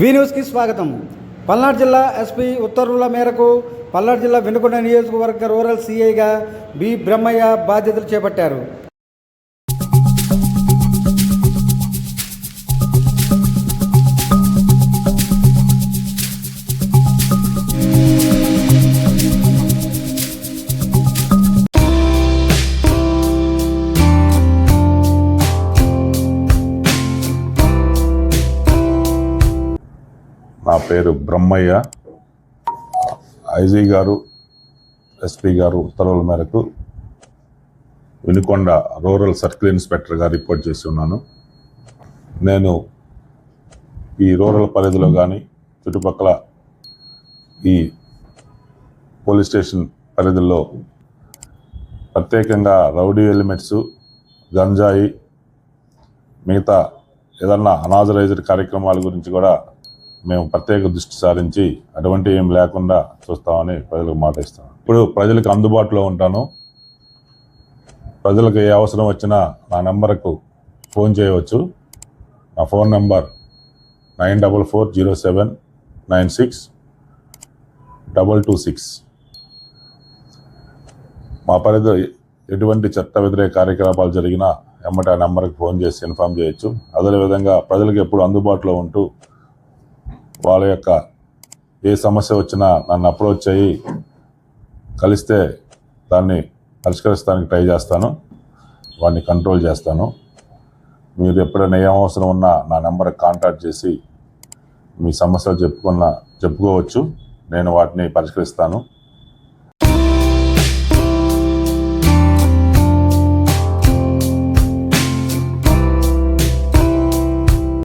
వి న్యూస్కి స్వాగతం. పల్నాడు జిల్లా ఎస్పీ ఉత్తర్వుల మేరకు పల్నాడు జిల్లా వెనుకొండ నియోజకవర్గ రూరల్ సీఐగా బి బ్రహ్మయ్య బాధ్యతలు చేపట్టారు. నా పేరు బ్రహ్మయ్య. ఐజీ గారు ఎస్పీ గారు ఉత్తర్వుల మేరకు వినుకొండ రూరల్ సర్కిల్ ఇన్స్పెక్టర్గా రిపోర్ట్ చేసి ఉన్నాను. నేను ఈ రూరల్ పరిధిలో కానీ చుట్టుపక్కల ఈ పోలీస్ స్టేషన్ పరిధిలో ప్రత్యేకంగా రౌడీ ఎలిమెంట్స్ గంజాయి మిగతా ఏదన్నా అనాథరైజ్డ్ కార్యక్రమాల గురించి కూడా మేము ప్రత్యేక దృష్టి సారించి అటువంటి ఏం లేకుండా చూస్తామని ప్రజలకు మాట ఇస్తాను ఇప్పుడు ప్రజలకు అందుబాటులో ఉంటాను. ప్రజలకు ఏ అవసరం వచ్చినా నా నెంబర్కు ఫోన్ చేయవచ్చు. నా phone number nine double four zero seven nine six double two six. మా పరిధి ఎటువంటి చట్ట వ్యతిరేక కార్యకలాపాలు జరిగినా ఎమ్మటి ఆ నెంబర్కి ఫోన్ చేసి ఇన్ఫామ్ చేయొచ్చు. అదేవిధంగా ప్రజలకు ఎప్పుడు అందుబాటులో ఉంటూ వాళ్ళ యొక్క ఏ సమస్య వచ్చినా నన్ను అప్రోచ్ అయ్యి కలిస్తే దాన్ని పరిష్కరించడానికి ట్రై చేస్తాను. వాడిని కంట్రోల్ చేస్తాను. మీరు ఎప్పుడైనా ఏ అవసరం ఉన్నా నా నెంబర్కి కాంటాక్ట్ చేసి మీ సమస్యలు చెప్పుకున్న చెప్పుకోవచ్చు. నేను వాటిని పరిష్కరిస్తాను.